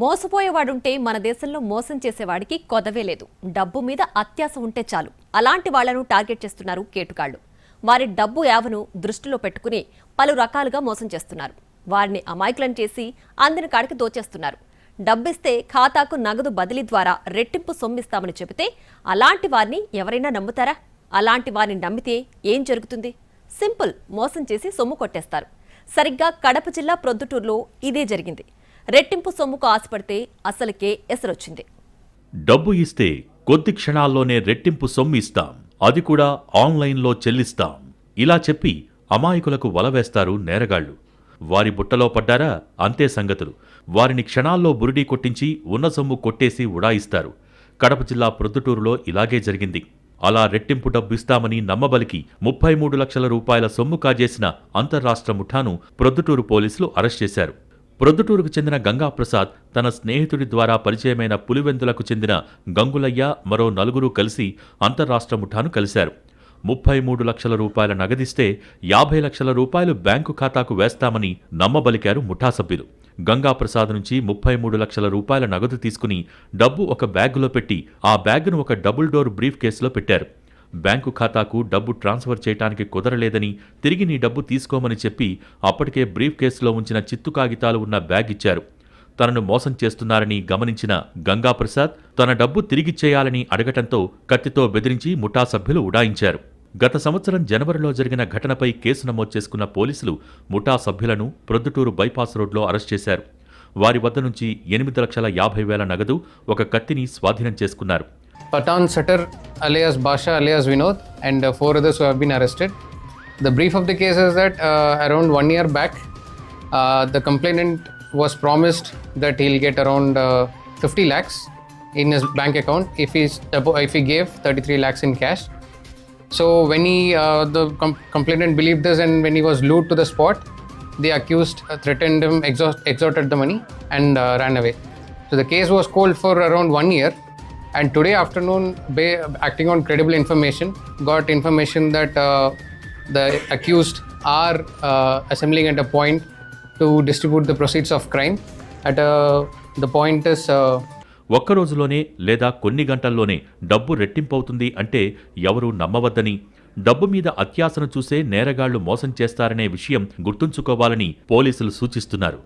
మోసపోయేవాడుంటే మన దేశంలో మోసం చేసేవాడికి కొదవే లేదు. డబ్బు మీద అత్యాశ ఉంటే చాలు. అలాంటి వాళ్ళను టార్గెట్ చేస్తున్నారు కేటుకాళ్ళు వారి డబ్బు యావను దృష్టిలో పెట్టుకుని పలు రకాలుగా మోసం చేస్తున్నారు. వారిని అమాయకులను చేసి అందిన కాడికి దోచేస్తున్నారు. డబ్బిస్తే ఖాతాకు నగదు బదిలీ ద్వారా రెట్టింపు సొమ్మిస్తామని చెబితే అలాంటి వారిని ఎవరైనా నమ్ముతారా? అలాంటి వారిని నమ్మితే ఏం జరుగుతుంది? సింపుల్ మోసం చేసి సొమ్ము కొట్టేస్తారు. సరిగ్గా కడప జిల్లా ప్రొద్దుటూరులో ఇదే జరిగింది. రెట్టింపు సొమ్ముకు ఆశపడితే అసలుకే ఎసరొచ్చింది. డబ్బు ఇస్తే కొద్ది క్షణాల్లోనే రెట్టింపు సొమ్ము ఇస్తాం. అది కూడా ఆన్లైన్లో చెల్లిస్తాం. ఇలా చెప్పి అమాయకులకు వలవేస్తారు నేరగాళ్ళు వారి బుట్టలో పడ్డారా? అంతే సంగతులు. వారిని క్షణాల్లో బురిడీ కొట్టించి ఉన్న సొమ్ము కొట్టేసి ఉడాయిస్తారు. కడప జిల్లా ప్రొద్దుటూరులో ఇలాగే జరిగింది. అలా రెట్టింపు డబ్బు ఇస్తామని నమ్మబలికి ముప్పై మూడు లక్షల రూపాయల సొమ్ము కాజేసిన అంతర్రాష్ట్ర ముఠాను ప్రొద్దుటూరు పోలీసులు అరెస్ట్ చేశారు. ప్రొద్దుటూరుకు చెందిన గంగాప్రసాద్ తన స్నేహితుడి ద్వారా పరిచయమైన పులివెందులకు చెందిన గంగులయ్య మరో నలుగురు కలిసి అంతర్రాష్ట్ర ముఠాను కలిశారు. ముప్పై మూడు లక్షల రూపాయల నగదిస్తే యాభై లక్షల రూపాయలు బ్యాంకు ఖాతాకు వేస్తామని నమ్మబలికారు ముఠా సభ్యులు. గంగాప్రసాద్ నుంచి ముప్పై మూడు లక్షల రూపాయల నగదు తీసుకుని డబ్బు ఒక బ్యాగులో పెట్టి ఆ బ్యాగును ఒక డబుల్ డోర్ బ్రీఫ్ కేసులో పెట్టారు. బ్యాంకు ఖాతాకు డబ్బు ట్రాన్స్ఫర్ చేయటానికి కుదరలేదని తిరిగి నీ డబ్బు తీసుకోమని చెప్పి అప్పటికే బ్రీఫ్ కేసులో ఉంచిన చిత్తు కాగితాలు ఉన్న బ్యాగ్ ఇచ్చారు. తనను మోసం చేస్తున్నారని గమనించిన గంగాప్రసాద్ తన డబ్బు తిరిగిచ్చేయాలని అడగటంతో కత్తితో బెదిరించి ముఠా సభ్యులు ఉడాయించారు. గత సంవత్సరం జనవరిలో జరిగిన ఘటనపై కేసు నమోదు చేసుకున్న పోలీసులు ముఠా సభ్యులను ప్రొద్దుటూరు బైపాస్ రోడ్లో అరెస్ట్ చేశారు. వారి వద్ద నుంచి ఎనిమిది లక్షల యాభై వేల నగదు ఒక కత్తిని స్వాధీనం చేసుకున్నారు. Patan Satar alias Basha alias Vinod and uh, four others who have been arrested. The brief of the case is that uh, around one year back, uh, the complainant was promised that he'll get around uh, 50 lakhs in his bank account if he's if he gave 33 lakhs in cash. So when he uh, the com- complainant believed this and when he was lured to the spot, the accused uh, threatened him, exhaust, extorted the money, and uh, ran away. So the case was cold for around one year. And today afternoon, ba- acting on credible information, got information that uh, the accused are uh, assembling at a point to distribute the proceeds of crime. At a, the point is uh, ఒక్క రోజులోనే లేదా కొన్ని గంటల్లోనే డబ్బు రెట్టింపవుతుంది అంటే ఎవరూ నమ్మవద్దని డబ్బు మీద అత్యాశను చూసే నేరగాళ్ళు మోసం చేస్తారనే విషయం గుర్తుంచుకోవాలని పోలీసులు సూచిస్తున్నారు